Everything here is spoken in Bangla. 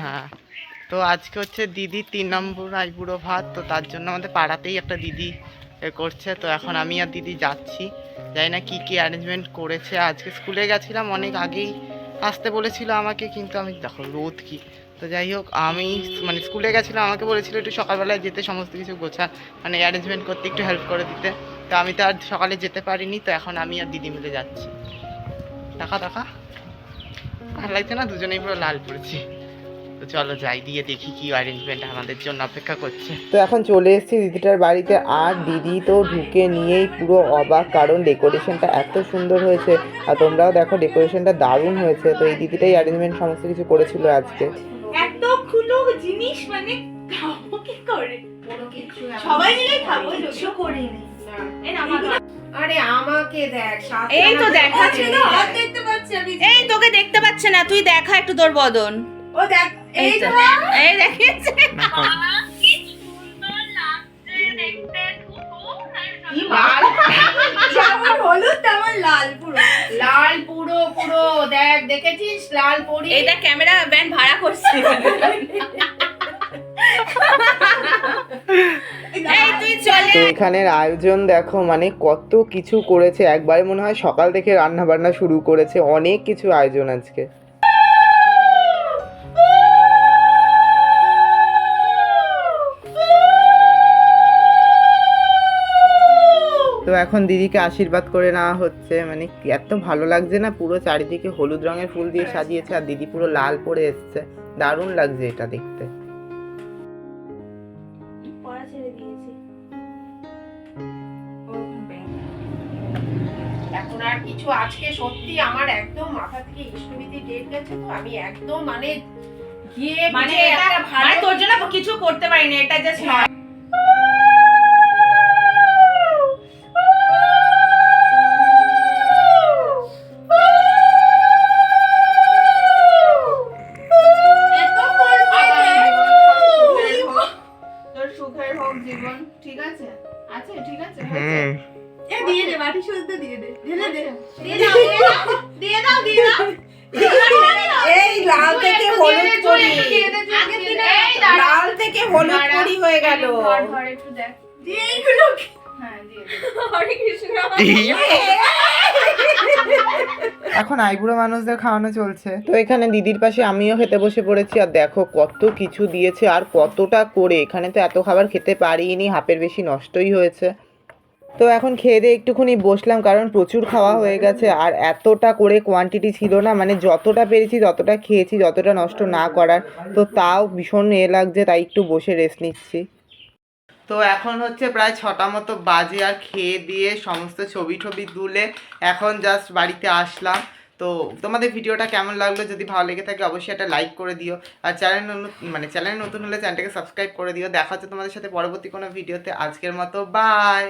হ্যাঁ। তো আজকে হচ্ছে দিদি তিন নম্বর আইবুড়ো ভাত, তো তার জন্য আমাদের পাড়াতেই একটা দিদি করছে। তো এখন আমি আর দিদি যাচ্ছি। জানি না কী কী অ্যারেঞ্জমেন্ট করেছে। আজকে স্কুলে গেছিলাম, অনেক আগেই আসতে বলেছিল আমাকে, কিন্তু আমি, দেখো রোদ কি। তো যাই হোক, আমি মানে স্কুলে গেছিলাম, আমাকে বলেছিল একটু সকালবেলায় যেতে, সমস্ত কিছু গোছা মানে অ্যারেঞ্জমেন্ট করতে, একটু হেল্প করে দিতে। তো আমি তো আর সকালে যেতে পারিনি, তো এখন আমি আর দিদি মিলে যাচ্ছি। দেখা দেখা ভালো লাগছে না? দুজনেই পুরো লাল পড়েছি। তো চলো যাই দিয়ে দেখি কি অ্যারেঞ্জমেন্ট আমাদের জন্য অপেক্ষা করছে। তো এখন চলে এসেছি দিদিটার বাড়িতে আর দিদি তো ঢুকে নিয়েই পুরো অবাক কারণ ডেকোরেশনটা এত সুন্দর হয়েছে আর তোমরাও দেখো ডেকোরেশনটা দারুণ হয়েছে তো এই দিদিটাই অ্যারেঞ্জমেন্ট সমস্ত কিছু করেছিল আজকে। এতগুলো জিনিস মানে খাব কি করে? সবাই মিলে খাব কিছু করিনি। আরে আমাকে দেখ সাথে এই তো দেখাচ্ছে বলে। এই তোকে দেখতে পাচ্ছে না তুই দেখা একটু তোর বদন। ও দেখ এই এই তো। এই দেখিয়েছে। কি লাল। পুরো। দেখ দেখেছিস? লাল পরি। এইটা ক্যামেরা ব্যান ভাড়া করছে। তো এখানের আয়োজন দেখো মানে কত কিছু করেছে। একবারে মনে হয় সকাল থেকে রান্না বান্না শুরু করেছে। অনেক কিছু আয়োজন আজকে। তো এখন দিদিকে আশীর্বাদ করে নেওয়া হচ্ছে। মানে এত ভালো লাগছে না, পুরো চারিদিকে হলুদ রঙের ফুল দিয়ে সাজিয়েছে, আর দিদি পুরো লাল পরে এসছে। দারুণ লাগছে এটা দেখতে। এখন আর কিছু আজকে সত্যি আমার একদম মাথা থেকে ইষ্টবিধি ডেট গেছে তো আমি একদম মানে গিয়ে মানে একটা ভালো মানে তোর জন্য কিছু করতে পারিনি এটা জাস্ট তোর সুখের হোক জীবন ঠিক আছে? আছে ঠিক আছে? এ দিয়ে দে মাটি শুদ্ধ দিয়ে দে। ঢেলে দে দিয়ে দাও দিয়ে দাও। দিয়ে দাও এই লাল থেকে হলুদ পরি লাল থেকে হলুদ পরি হয়ে গেল। দিয়ে এইগুলো এখন আইবুড়ো মানুষদের খাওয়ানো চলছে। তো এখানে দিদির পাশে আমিও খেতে বসে পড়েছি আর দেখো কত কিছু দিয়েছে আর কতটা করে। এখানে তো এত খাবার খেতে পারিনি হাফের বেশি নষ্টই হয়েছে। তো এখন খেয়ে দিয়ে একটুখানি বসলাম, কারণ প্রচুর খাওয়া হয়ে গেছে। আর এতটা করে কোয়ান্টিটি ছিল না মানে যতটা পেরেছি ততটা খেয়েছি, যতটা নষ্ট না করার। তো তাও ভীষণ এ লাগছে, তাই একটু বসে রেস্ট নিচ্ছি। তো এখন হচ্ছে প্রায় ছটা মতো বাজে, আর খেয়ে দিয়ে সমস্ত ছবি টবি তুলে এখন জাস্ট বাড়িতে আসলাম। তো তোমাদের ভিডিওটা কেমন লাগল? যদি ভালো লেগে থাকে, অবশ্যই একটা লাইক করে দিও। আর চ্যানেল মানে চ্যানেল নতুন হলে চ্যানেলটাকে সাবস্ক্রাইব করে দিও। দেখা হচ্ছে তোমাদের সাথে পরবর্তী কোনো ভিডিওতে। আজকের মতো বাই